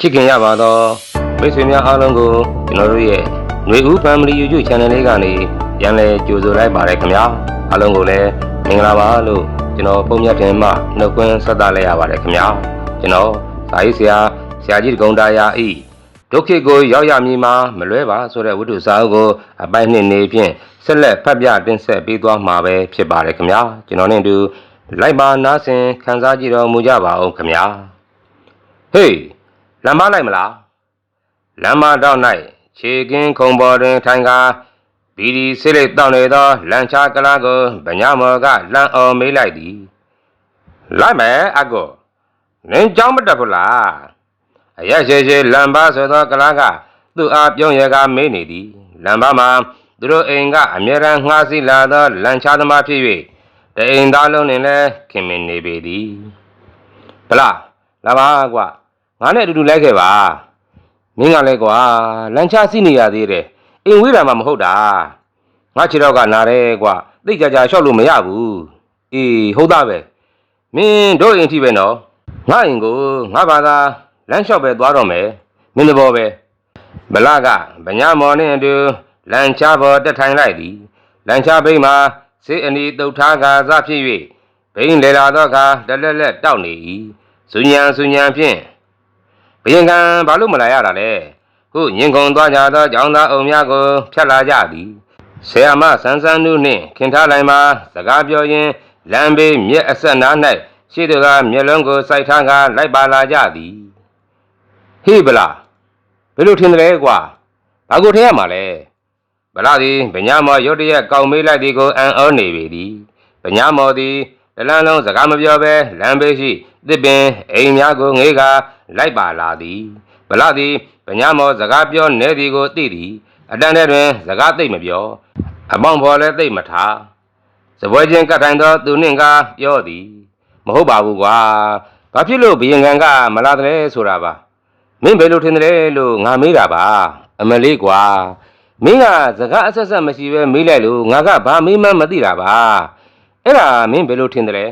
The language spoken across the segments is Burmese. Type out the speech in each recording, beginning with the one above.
ချစ်ခင်ရပါတော့မိတ်ဆွေများအားလုံးကိုကျွန်တော်တို့ရဲ့ຫນွေဦး Family YouTube Channel လေးကနေပြန်လည်ကြိုဆိုလိုက်ပါရခင်ဗျာအားလုံးကိုလည်းမင်္ဂလာပါလို့ကျွန်တော်ပုံမြတ်တင်မှနှုတ်ခွန်းဆက်သလိုက်ရပါတယ်ခင်ဗျာကျွန်တော်စာရေးဆရာဆရာကြီးတကုံတာယာဤဒုက္ခကိုရောက်ရမည်မှာမလွဲပါဆိုတဲ့ဝိတုစာအုပ်ကိုအပိုင်းနှစ်နေဖြင့်ဆက်လက်ဖတ်ပြတင်ဆက်ပေးသွားမှာပဲဖြစ်ပါတယ်ခင်ဗျာကျွန်တော်နဲ့အတူလိုက်ပါနားဆင်ခန်းစားကြည့်တော်မူကြပါအောင်ခင်ဗျာဟေး လမ်းမလိုက်မလားလမ်းမတော့၌ခြေကင်းခုံပေါ်တွင်ထိုင်ကားဘီဒီစိလိတ်တောင်းနေသောလန်ချာကလာကိုဗညာမော်ကလမ်းအော်မေးလိုက်သည်လိုက်မယ်အကောနင်းကြောင်းမတက်ဘူးလားအရက်ရှိရှိလမ်းပါဆိုသောကလာကသူ့အားပြုံးရကမေးနေသည်လမ်းပါမှာသူတို့အိမ်ကအမြဲတမ်းငှားစီလာသောလန်ချာသမားဖြစ်၍တအိမ်သားလုံးနှင့်လည်းခင်မင်နေပေသည်ဗလားလာပါကွာ ငါနဲ့အတူတူလိုက်ခဲ့ပါမင်းကလည်းကွာလမ်းချစီနေရသေးတယ်အိမ်ဝေးတာမှမဟုတ်တာငါခြေတော့ကနာတယ်ကွာသိကြကြလျှောက်လို့မရဘူးအေးဟုတ်တာပဲမင်းတို့အိမ်ထိပဲနော်ငါအိမ်ကိုငါဘာသာလမ်းလျှောက်ပဲသွားတော့မယ်မင်းသဘောပဲဗလာကဗညာမော်နဲ့အတူလမ်းချပေါ်တက်ထိုင်လိုက်သည်လမ်းချဘိတ်မှာစေအနီတုတ်ထားကာစဖြစ်၍ဘိန်းလေလာတော့ကတလက်လက်တောက်နေ၏ဇူညံဇူညံဖြင့် ဘယင်ကံဘာလို့မလာရတာလဲဟုညင်ခုန်သွားကြသောကျောင်းသားအုံများကိုဖြတ်လာကြသည်ဆရာမဆန်းဆန်းနုနှင့်ခင်ထားလိုက်မှစကားပြောရင်းလမ်းဘေးမြက်အဆက်နား၌ရှိသူကမျက်လုံးကိုစိုက်ထားကလိုက်ပါလာကြသည်ဟေးဗလားဘယ်လိုထင်တယ်လဲကွာဘာကိုထင်ရမှာလဲဗလားသည်ဗညာမော်ရုတ်တရက်ကောက်မေးလိုက်သည်ကိုအံ့ဩနေပေသည်ပညာမော်သည်တလန်းလုံးစကားမပြောဘဲလမ်းဘေးရှိတစ်ပင်အိမ်များကိုငေးက လိုက်ပါလာသည်ဗလာသည်ပညာမော်စကားပြောနေသည်ကိုသိသည်အတန်းထဲတွင်စကားသိမ့်မပြောအပေါင်းဖော်လည်းသိမ့်မထားစပွဲချင်းကတ်ထိုင်သောသူနှင့်ကပြောသည်မဟုတ်ပါဘူးကွာဘာဖြစ်လို့ဘယင်ကန်ကမလာတယ်ဆိုတာပါမင်းဘယ်လိုထင်တယ်လို့ငါမေးတာပါအမလေးကွာမင်းကစကားအဆက်ဆက်မရှိပဲမေးလိုက်လို့ငါကဘာမေးမှန်းမသိတာပါအဲ့ဒါမင်းဘယ်လိုထင်တယ်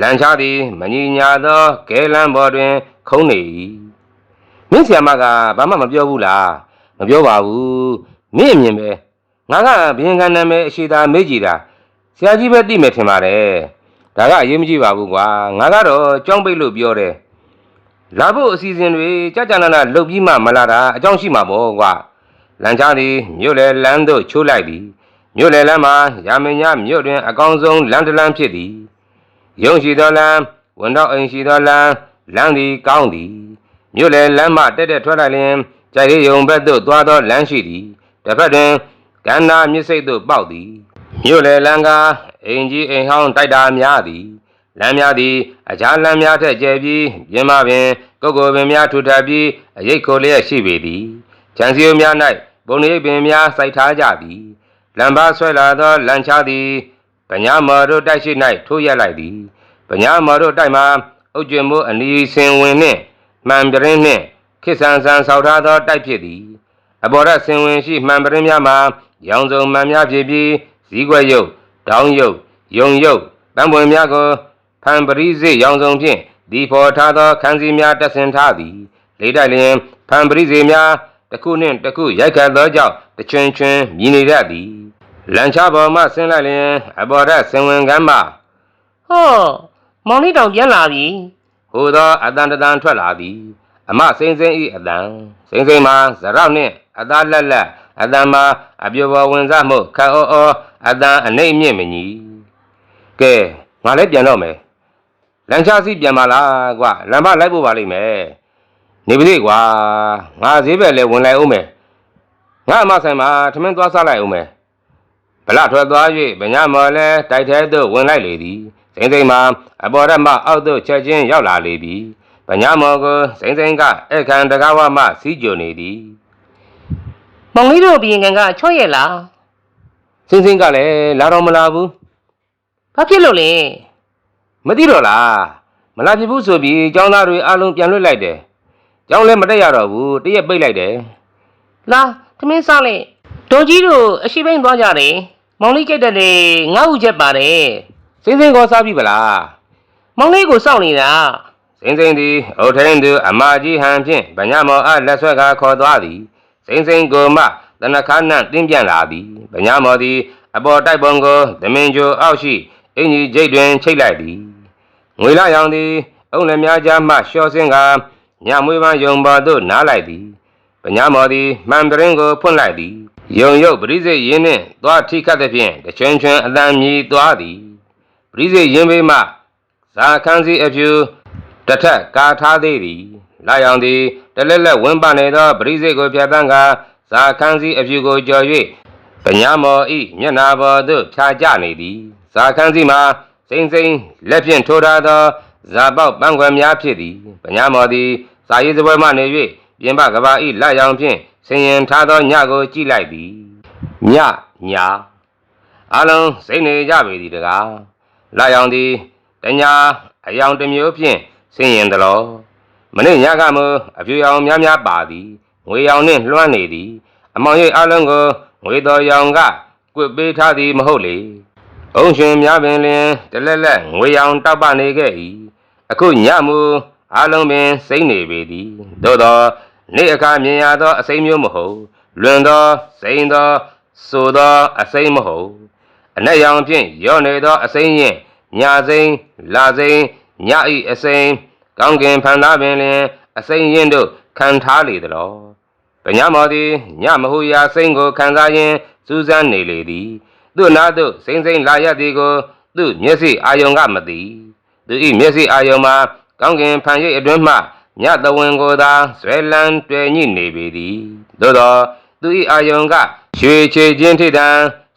လဲလန်ချားသည်မညီညာသောကဲလန်းပေါ်တွင် ခုံးနေ၏မင်းဆရာမကဘာမှမပြောဘူးလားမပြောပါဘူးမင်းအမြင်ပဲငါကဘရင်ကနာမည်အရှိသာမေးကြည့်တာဆရာကြီးပဲသိမယ်ထင်ပါတယ်ဒါကအရေးမကြီးပါဘူးကွာငါကတော့ကြောင်းပိတ်လို့ပြောတယ်လာဖို့အစီအစဉ်တွေကြာကြာနာနာလှုပ်ပြီးမှမလာတာအကြောင်းရှိမှာပေါ့ကွာလန်ချားသည်မြို့လေလန်းသို့ချိုးလိုက်သည်မြို့လေလမ်းမှာရာမညမြို့တွင်အကောင်းဆုံးလမ်းတစ်လမ်းဖြစ်သည် ရုံရှိသောလမ်းဝန်တော့အိမ်ရှိသောလမ်းလမ်းသည်ကောင်းသည်မြို့လေလမ်းမှတက်တက်ထွက်လိုက်လျင်ကြိုက်ရယုံဘက်သို့သွားသောလမ်းရှိသည်တစ်ဖက်တွင်ကန္နာမြစ်စိတ်သို့ပေါက်သည်မြို့လေလမ်းကအိမ်ကြီးအိမ်ဟောင်းတိုက်တာများသည်လမ်းများသည်အခြားလမ်းများထက်ကျယ်ပြီးပြင်မပင်ကုတ်ကိုပင်များထူထပ်ပြီးအရိတ်ခိုလျက်ရှိပေသည်ခြံစည်းရိုးများ၌ပုံရိပ်ပင်များစိုက်ထားကြသည်လမ်းပါဆွဲလာသောလမ်းချသည် ပညာမော်တို့တိုက်ရှိ၌ထိုးရက်လိုက်သည်ပညာမော်တို့တိုက်မှာအုတ်ကျွင်မိုးအနီစင်ဝင်နှင့်မှန်ပရင်နှင့်ခိဆန်ဆန်ဆောက်ထားသောတိုက်ဖြစ်သည်အဘော်ရစင်ဝင်ရှိမှန်ပရင်များမှာရောင်စုံမှန်များဖြစ်ပြီးဇီးကွက်ရုပ်တောင်းရုပ်ယုံရုပ်ပန်းပွင့်များကိုဖန်ပရိစေရောင်စုံဖြင့်ဒီဖော်ထားသောခန်းစီများတက်ဆင်ထားသည်လေးတိုက်လျင်ဖန်ပရိစေများတစ်ခုနှင့်တစ်ခုရိုက်ခတ်သောကြောင့်တချွင်ချွင်မြည်နေတတ်သည် လန်ချပေါ်မှဆင်းလိုက်လျင်အပေါ်ထဆင်ဝင်ကမ်းမှဟောမောင်လေးတောင်ပြန်လာပြီဟိုသောအတန်တတန်ထွက်လာသည်အမစိမ့်စိမ့်ဤအတန်စိမ့်စိမ့်မှာဇရောက်နှင့်အသားလက်လက်အတန်မှာအပြိုပေါ်ဝင်စားမှုခတ်အောအောအတန်အနှိမ့်မြင့်မညီကဲငါလည်းပြန်တော့မယ်လန်ချစီပြန်ပါလားကွာလမ်းမလိုက်ဖို့ပါလိမ့်မယ်နေပါသေးကွာငါဈေးပဲလဲဝင်လိုက်အောင်မယ်ငါအမဆိုင်မှာထမင်းသွားစားလိုက်အောင်မယ် ဗလထွက်သွား၍ဗညာမော်လဲတိုက်ထဲသို့ဝင်လိုက်လေသည်စိမ့်စိမ့်မှာအပေါ်ရက်မှအောက်သို့ချက်ချင်းရောက်လာလေပြီဗညာမော်ကိုစိမ့်စိမ့်ကအခန့်တကားဝမှစီးကြိုနေသည်မောင်လေးတို့ဘီရင်ကန်ကချော့ရဲ့လားစိမ့်စိမ့်ကလည်းလာတော့မလာဘူးဘာဖြစ်လို့လဲမသိတော့လားမလာဖြစ်ဘူးဆိုပြီးចောင်းသားတွေအလုံးပြန်လွှတ်လိုက်တယ်ចောင်းလည်းမတက်ရတော့ဘူးတရက်ပိတ်လိုက်တယ်လာသမင်းစားလိုက်ဒေါ်ကြီးတို့အရှိပိန်သွားကြတယ် မောင်လေးကြိတ်တဲ့လေငါ့ဦးချက်ပါတယ်စိမ့်စိမ့်ကောစားပြီဗလားမောင်လေးကိုစောင့်နေတာစိစိမ့်စိမ့်သည်အုတ်ထင်းသူအမာကြီးဟန်ဖြင့်ဗညာမောအားလက်ဆွဲကာခေါ်သွားသည်စိမ့်စိမ့်ကိုမှတနခါနှံ့တင်းပြန်လာသည်ဗညာမောသည်အပေါ်တိုက်ပုံကိုသမင်ဂျိုအောက်ရှိအင်ကြီးကျိတ်တွင်ချိတ်လိုက်သည်ငွေလာရောင်သည်အုံလည်းများကြားမှလျှော့စင်းကညမွေးပန်းယုံပေါ်သို့နားလိုက်သည်ဗညာမောသည်မှန်တရင်ကိုဖွင့်လိုက်သည် ယုံရုပ်ပရိစေရင်းနှင့်သွားထိခတ်သည်ဖြင့်တချွန်းချွန်းအတန်မြည်သွားသည်ပရိစေရင်းဘေးမှဇာခန်းစီအဖြူတထက်ကာထားသေးသည်လာရောင်သည်တလက်လက်ဝင်းပနေသောပရိစိတ်ကိုပြတ်တန်းကာဇာခန်းစီအဖြူကိုကြော်၍ပညာမောဤမျက်နာပေါ်သို့ဖြာကျနေသည်ဇာခန်းစီမှာစိမ့်စိမ့်လက်ဖြင့်ထိုးထားသောဇာပေါက်ပန်းခွယ်များဖြစ်သည်ပညာမောသည်ဇာရည်စပွဲမှနေ၍ ပြင်ပကဘာဤလာရောင်ဖြင့်ဆင်ရင်ထားသောညကိုကြည့်လိုက်သည်ညညာအလုံးစိတ်နေကြပေသည်တကားလာရောင်သည်တညာအယောင်တစ်မျိုးဖြင့်ဆင်းရင်တလောမနေ့ညကမှအပြူရောင်များများပါသည်ငွေရောင်နှင့်လွှမ်းနေသည် အမောင်ရိပ်အလုံးကိုငွေတော်ရောင်ကကွစ်ပေးထားသည်မဟုတ်လေအုံရှင်များပင်လင်တလက်လက်ငွေရောင်တောက်ပနေခဲ့၏အခုညမူအလုံးပင်စိမ့်နေပေသည်သို့သော နေ့အခါမြင်ရသောအစိမ်းမျိုးမဟုတ်လွင်သောစိမ့်သောဆိုသောအစိမ်းမဟုတ်အနက်ရောင်ဖြင့်ရော့နေသောအစိမ်းရင်ညာစိမ်းလာစိမ်းညဤအစိမ်းကောင်းကင်ဖန်သားပင်လင်အစိမ်းရင်တို့ခံထားလေသလောပညာမောသည်ညမဟုရာစိမ်းကိုခံစားရင်းစူးစမ်းနေလေသည်သူ့နာသို့စိမ့်စိမ့်လာရသည်ကိုသူ့မျက်စိအာယုံကမသိသူ၏မျက်စိအာယုံမှာကောင်းကင်ဖန်ရိပ်အတွင်းမှ ညတဝင်းကိုသာဆွဲလန်းတွေ့ညိနေပေသည်သို့သောသူ၏အာယုံကရွှေချေခြင်းထိတံ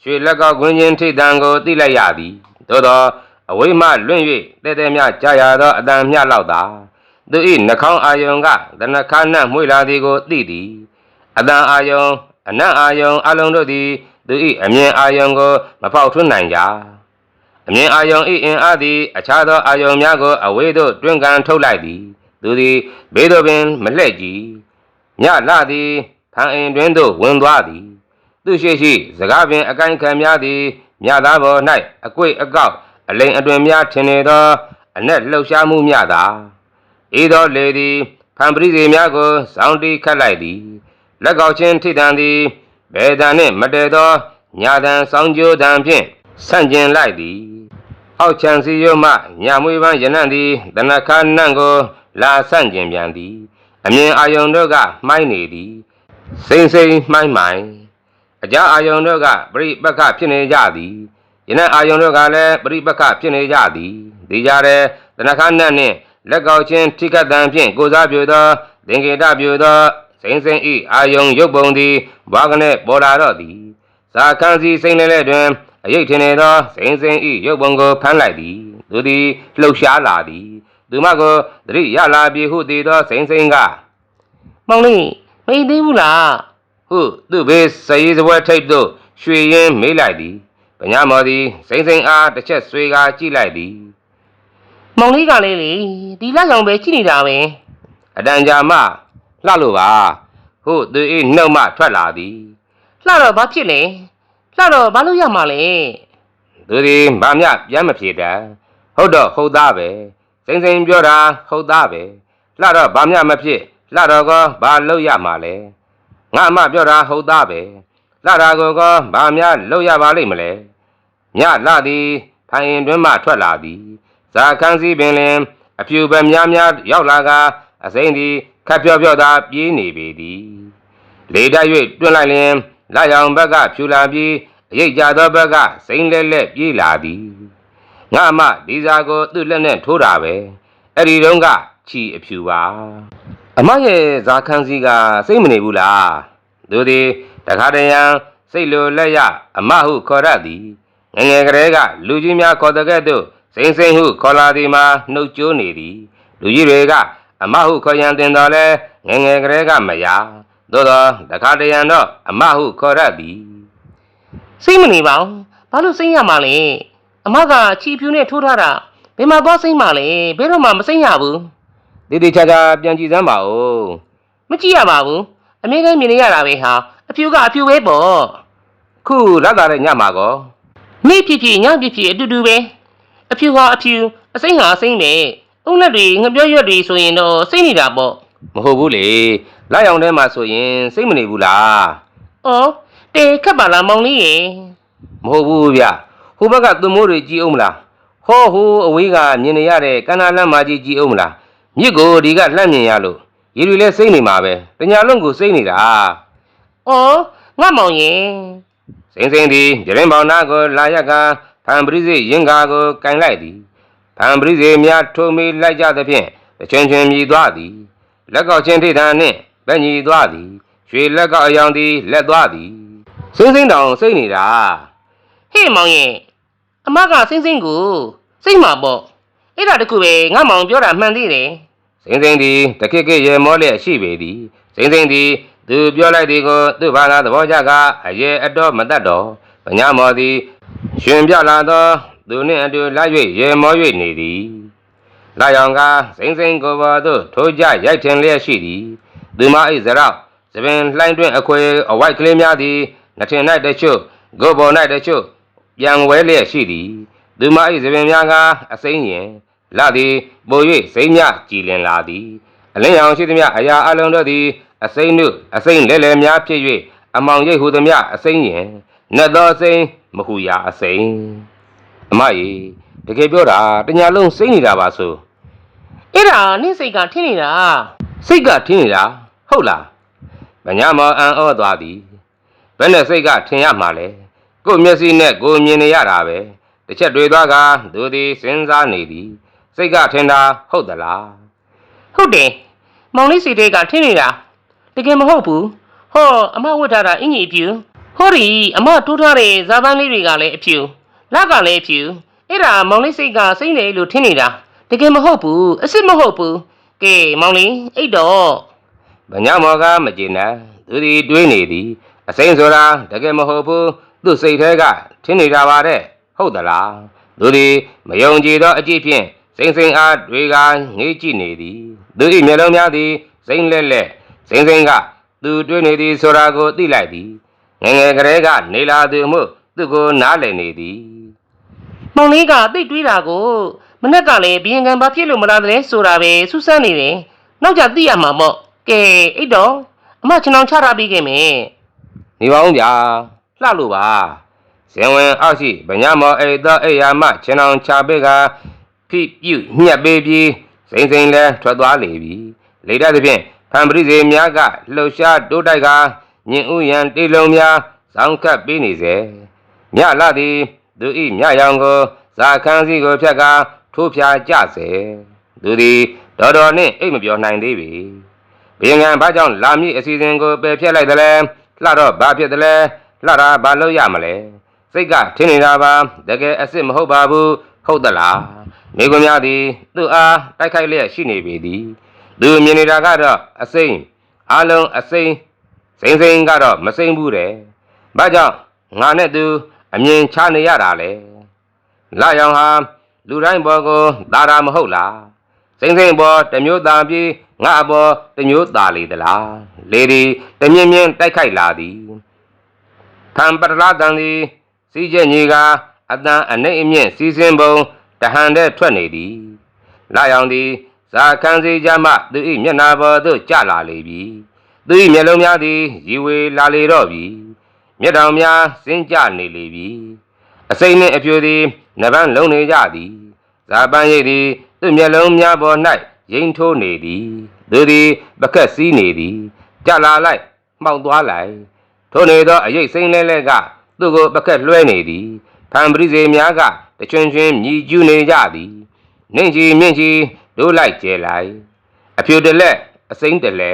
ရွှေလက်ကောက်ကွင်းခြင်းထိတံကိုသိလိုက်ရသည်သို့သောအဝိမလွင့်၍တဲတဲမြကြာရသောအတန်မြလောက်သာသူ၏နှာခေါင်းအာယုံကတနခါနှံ့မွေလာသည်ကိုသိသည်အတန်အာယုံအနံ့အာယုံအလုံးတို့သည်သူ၏အမြင်အာယုံကိုမဖောက်ထွန်းနိုင်ကြအမြင်အာယုံ၏အင်အားသည်အခြားသောအာယုံများကိုအဝေးသို့တွင်းကန်ထုတ်လိုက်သည် သူသည်ဘေးသို့ပင်မလှည့်ကြည့်ညလသည်ဖန်အိမ်တွင်သို့ဝင်သွားသည် သူရှိရှိ စကားပင်အကိုင်းခံများသည်မြသားပေါ်၌အကွေ့အကောက်အလိန်အတွင်များထင်နေသောအနက်လှုပ်ရှားမှုများသာဤသောလေသည်ဖန်ပရိစေများကိုစောင်းတီးခတ်လိုက်သည်လက်ကောက်ချင်းထိတံသည်ဘေဒံနှင့်မတည့်သောညာတံစောင်းကြိုးတံဖြင့်ဆန့်ကျင်လိုက်သည် အောက်ချံစီရွမှညာမွေးပန်းရနံ့သည်တနခါနံ့ကို လာဆန့်ကျင်ပြန်သည် အမြင်အာယုံတို့ကမှိုင်းနေသည်စိမ့်စိမ့်မှိုင်းမှိုင်းအကြအာယုံတို့ကပြိပက္ခဖြစ်နေကြသည်ယနေ့အာယုံတို့ကလည်းပရိပက္ခဖြစ်နေကြသည်ဒီကြတဲ့တဏခါနတ်နှင့်လက်ကောက်ချင်းထိခတ်တံဖြင့်ကိုစားပြိုသောသင်္ကေတပြိုသောစိမ့်စိမ့်ဤအာယုံရုပ်ပုံသည်ဘာကနဲ့ပေါ်လာတော့သည်ဇာခန်းစီစိမ့်လဲလဲတွင်အယိတ်ထင်နေသောစိမ့်စိမ့်ဤရုပ်ပုံကိုဖမ်းလိုက်သည်သူသည်လှုပ်ရှားလာသည် သူမကိုသတိရလာပြီဟုတည်သောစိမ့်စိမ့်ကမောင်လေးမအိပ်သေးဘူးလားဟုသူ့ဘေးစရေးစပွဲထိပ်သို့ရွှေရင်းမေးလိုက်သည်ပညာမော်သည်စိမ့်စိမ့်အားတစ်ချက်ဆွေကာကြည့်လိုက်သည်မောင်လေးကလည်းလေဒီလက်ဆောင်ပဲကြည့်နေတာပဲအတန်ကြာမှလှလို့ပါဟုသူ၏နှုတ်မှထွက်လာသည်လှတော့ဘာဖြစ်လဲလှတော့ဘာလို့ရမှာလဲသူသည်ဗာမျှပြန်မဖြေတတ်ဟုတ်တော့ဟုတ်သားပဲ စိမ့်စိမ့်ပြောတာဟုတ်သားပဲလှတော့ဗာမျှမဖြစ်လှတော့ကောဘာလုပ်ရမှာလဲငါအမပြောတာဟုတ်သားပဲလှတာကိုကောဗာမျှလုပ်ရပါလိမ့်မလဲညလှသည်ဖိုင်ရင်တွင်မှထွက်လာသည်ဇာခန်းစည်းပင်လင်အဖြူပဲများများရောက်လာကအစိမ့်သည်ခပ်ပြော့ပြော့သာပြေးနေပေသည်လေတိုက်၍တွန်းလိုက်လျင်လာရောင်ဘက်ကဖြူလာပြီးအရိတ်ကြသောဘက်ကစိမ့်လက်လက်ပြေးလာသည် ငါမှဒီစာကိုသူ့လက်နဲ့ထိုးတာပဲအဲ့ဒီတုန်းကချီအဖြူပါအမရဲ့ဇာခန်းစည်းကစိတ်မနေဘူးလားသူသည်တခါတရံစိတ်လိုလက်ရအမဟုခေါ်ရသည်ငယ်ငယ်ကလေးကလူကြီးများခေါ်တဲ့ကဲ့သို့စိမ့်စိမ့်ဟုခေါ်လာသည်မှာနှုတ်ကြိုးနေသည်လူကြီးတွေကအမဟုခေါ်ရန်တင်တော်လဲငယ်ငယ်ကလေးကမယားသို့သောတခါတရံတော့အမဟုခေါ်ရသည်စိတ်မနေပါဘူးဘာလို့စိတ်ရမှာလဲ အမကချီဖြူနဲ့ထိုးထားတာဘယ်မှာသွားစိတ်မှာလဲဘယ်တော့မှမစိတ်ရဘူးတည်တည်ချာချာပြန်ကြည့်စမ်းပါဦးမကြည့်ရပါဘူးအမေကမြင်နေရတာပဲဟာအဖြူကအဖြူပဲပေါ့ခုလက်လာတဲ့ညမှာကောနေ့ဖြစ်ဖြစ်ညဖြစ်ဖြစ်အတူတူပဲအဖြူဟာအဖြူအစိမ့်ဟာအစိမ့်ပဲဥုံလက်တွေငပြောရွက်တွေဆိုရင်တော့စိတ်နေတာပေါ့မဟုတ်ဘူးလေလာရောင်ထဲမှာဆိုရင်စိတ်မနေဘူးလား။အော်တေခက်ပါလားမောင်လေးရေမဟုတ်ဘူးဗျ ဟိုဘက်ကသွမိုးတွေကြည့်အောင်မလားဟောဟိုအဝေးကမြင်နေရတဲ့ကန္နာလမ်းမကြီးကြည့်အောင်မလားမြစ်ကိုဒီကလှမ်းမြင်ရလို့ရေတွေလည်းစိတ်နေမှာပဲတညာလုံးကိုစိတ်နေတာ။အော်ငါမောင်ရင်စိမ့်စိမ့်သည်ပြရင်ပေါင်နာကိုလာရက်ကဖန်ပရိစေရင်ကာကိုကင်လိုက်သည်ဖန်ပရိစေများထုံမီလိုက်ကြသဖြင့်တချွင်ချွင်မြည်သွားသည်လက်ကောက်ချင်းထိထန်နှင့်ဗက်ညီသွားသည်ရွှေလက်ကောက်အယောင်သည်လက်သွားသည်စိမ့်စိမ့်တောင်စိတ်နေတာဟေ့မောင်ရင် အမကစင်းစင်းကိုစိတ်မှာပေါ့။အဲ့ဒါတခုပဲငါမောင်ပြောတာမှန်သေးတယ်စိမ့်စိမ့်သည်တခိကိရေမောလျက်ရှိပေသည်စိမ့်စိမ့်သည်သူပြောလိုက်သည်ကိုသူ့ဘာသာသဘောကျကအရေအတော်မတတ်တော်ပညာမောသည်ရှင်ပြလာသောသူနှင့်အတူလိုက်၍ရေမော၍နေသည်လာရောင်ကစိမ့်စိမ့်ကိုပေါ်သို့ထိုးကြရိုက်ထင်လျက်ရှိသည်သူမ၏ဇရောက်သပင်လှိုင်းတွင်အခွေအဝိုက်ကလေးများသည်နှထင်၌တချို့ဂုတ်ပေါ်၌တချို့ ပြန်ဝဲလျက်ရှိသည်သူမ၏သပင်များကအစိမ့်ရင်လာသည်ပို၍စိမ့်မြကြည်လင်လာသည်အလင်းရောင်ရှိသည်များအရာအလုံးတို့သည်အစိမ့်နုအစိမ့်လဲလဲများဖြစ်၍အမောင်ရိပ်ဟူသည်များအစိမ့်ရင်နတ်သောအစိမ့်မဟူရာအစိမ့်အမကြီးတကယ်ပြောတာတညာလုံးစိမ့်နေတာပါဆို။အဲ့ဒါနင့်စိတ်ကထင်းနေတာစိတ်ကထင်းနေတာဟုတ်လားဗညာမောအံ့ဩသွားသည်ဘယ်နဲ့စိတ်ကထင်ရမှာလဲ ကိုယ့်မျက်စိနဲ့ကိုယ်မြင်နေရတာပဲတစ်ချက်တွေ့သွားကသူသည်စဉ်းစားနေသည်စိတ်ကထင်တာဟုတ်သလား။ဟုတ်တယ်။မောင်လေးစိတ်တွေကထင်းနေတာ။တကယ်မဟုတ်ဘူး။ဟောအမဝတ်ထားတာအင်ကြီးအပြူ။ဟောဒီအမတိုးထားတဲ့ဇာပန်းလေးတွေကလည်းအပြူ။လက်ကလည်းအပြူ။အဲ့ဒါမောင်လေးစိတ်ကစိတ်နေလို့ထင်းနေတာ။တကယ်မဟုတ်ဘူး။အစ်စ်မဟုတ်ဘူး။ကဲမောင်လေးအိတ်တော့ဗညာမောကမကျေနပ်သူသည်တွေးနေသည်အစိမ့်ဆိုတာတကယ်မဟုတ်ဘူး သူ့စိတ်ထဲကထင်နေတာပါတဲ့ဟုတ်သလားသူသည်မယုံကြည်သောအကြည့်ဖြင့်စိမ့်စိမ့်အားတွေကငေးကြည့်နေသည်သူ၏မျက်လုံးများသည်စိမ့်လက်လက်စိမ့်စိမ့်ကသူတွေးနေသည်ဆိုတာကိုသိလိုက်သည်ငယ်ငယ်ကလေးကနေလာသူမှုသူကိုနားလည်နေသည်မောင်လေးကသိပ်တွေးတာကိုမနေ့ကလည်းဘီရင်ကံဘာဖြစ်လို့မလာတဲ့ဆိုတာပဲစူးစမ်းနေတယ်။နောက်ကြသိရမှာပေါ့။ကဲအိတ်တော့အမကျွန်တော်ချထားပြီးခဲ့မယ်နေပါဦးဗျာ လှလို့ပါဇင်ဝင်အောက်ရှိဗညာမောအိတ်သောအိယာမခြင်အောင်ချပိတ်ကဖိပြုတ်ညက်ပေးပြီးစိမ့်စိမ့်လဲထွက်သွားလေပြီလေတတ်သဖြင့်ဖန်ပရိစေများကလှုပ်ရှားတိုးတိုက်ကညင်ဥယံတေလုံးများဇောင်းခတ်ပေးနေစေမြလာသည်သူဤမြရောင်ကိုဇာခန်းစီကိုဖြတ်ကထိုးဖြာကြစေသူသည်တော်တော်နှင့်အိတ်မပြောနိုင်သေးပြီဘယင်ငံဘာကြောင့်လာမည့်အစီအစဉ်ကိုပယ်ဖျက်လိုက်သလဲလှတော့ဘာဖြစ်သလဲ လှတာဘာလို့ရမလဲစိတ်ကထင်နေတာပါတကယ်အစ်စ်မဟုတ်ပါဘူးဟုတ်သလားမိကွန်များသည်သူ့အားတိုက်ခိုက်လျက်ရှိနေပေသည်သူမြင်နေတာကတော့အစိမ့်အလုံးအစိမ့်စိမ့်စိမ့်ကတော့မစိမ့်ဘူးတဲ့ဘာကြောင့်ငါနဲ့သူအမြင်ချနေရတာလဲလာရောင်ဟာလူတိုင်းဘောကိုဒါတာမဟုတ်လားစိမ့်စိမ့်ပေါ်တစ်မျိုးသားပြီးငါအပေါ်တစ်မျိုးသားလေသလားလေဒီတမြင့်မြင့်တိုက်ခိုက်လာသည် ဖံပတလာတန်သည်စီးချက်ညီကအတန်အနှိမ့်အမြင့်စီးစင်းပုံတဟန်တဲ့ထွက်နေသည်လာရောင်သည်ဇာခန်းစီကြမှသူ၏မျက်နာပေါ်သို့ကျလာလေပြီသူ၏မျက်လုံးများသည်ရီဝေလာလေတော့ပြီမျက်တောင်များစင်းကျနေလေပြီအစိမ့်နှင့်အပြိုသည်နဗန်းလုံးနေကြသည်ဇာပန်ရိပ်သည်သူ့မျက်လုံးများပေါ်၌ရိမ်ထိုးနေသည်သူသည်ပကက်စီးနေသည်ကြလာလိုက်မှောက်သွားလိုက် ထိုနေသောအရိပ်စိမ့်လဲလဲကသူ့ကိုပကက်လွှဲနေသည်ဖန်ပရိစေများကတချွန်းချွန်းမြည်ကျူးနေကြသည်နှင့်ကြီးမြင့်ကြီးဒိုးလိုက်ကျဲလိုက်အဖြူတလက်အစိမ့်တလဲ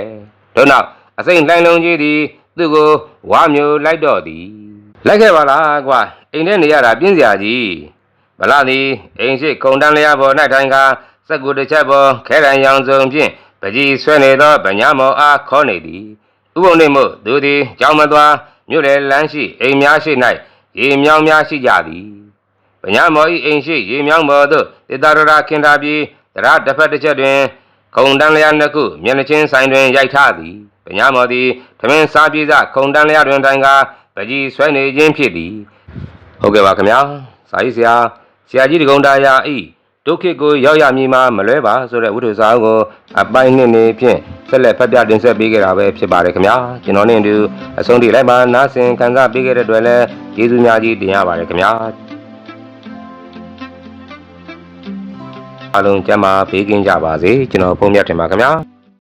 တို့နောက်အစိမ့်လှိုင်းလုံးကြီးသည်သူ့ကိုဝါမျိုးလိုက်တော့သည်လိုက်ခဲ့ပါလားကွာအိမ်ထဲနေရတာပြင်းစရာကြီးဗလာသည်အိမ်ရှိခုံတန်းလျာပေါ်၌ထိုင်ကာစက်ကူတစ်ချက်ပေါ်ခဲရန်ရောင်စုံဖြင့်ပကြီးဆွဲနေသောဗညာမောအားခေါ်နေသည် ဥပုံနှင့်မို့သူသည်ကြောင်မသွားမြို့လေလမ်းရှိအိမ်များရှိ၌ရေမြောင်းများရှိကြသည်ဗညာမော၏အိမ်ရှိရေမြောင်းပေါ်သို့တေတာရရာခင်တာပြီးတရတစ်ဖက်တစ်ချက်တွင်ခုံတန်းလျာနှစ်ခုမျက်နှာချင်းဆိုင်တွင်ရိုက်ထားသည်ဗညာမောသည်သမင်းစားပြေးစခုံတန်းလျာတွင်တိုင်ကာပကြီးဆွဲနေခြင်းဖြစ်သည်ဟုတ်ကဲ့ပါခင်ဗျာစာရေးဆရာဆရာကြီးတကုံတာယာဤ ဒုက္ခကိုရောက်ရမည်မှာမလွဲပါဆိုတဲ့ဝိထုစာအုပ်ကိုအပိုင်းနှစ်နေဖြင့်ဆက်လက်ဖတ်ပြတင်ဆက်ပေးခဲ့တာပဲဖြစ်ပါတယ်ခင်ဗျာကျွန်တော်နဲ့အတူအဆုံးထိလိုက်ပါနားဆင်ခံစားပေးခဲ့တဲ့အတွက်လည်းကျေးဇူးများကြီးတင်ရပါတယ်ခင်ဗျာအားလုံးကျမ်းမာပေးကင်းကြပါစေကျွန်တော်ဖုန်းမြတ်တင်ပါခင်ဗျာ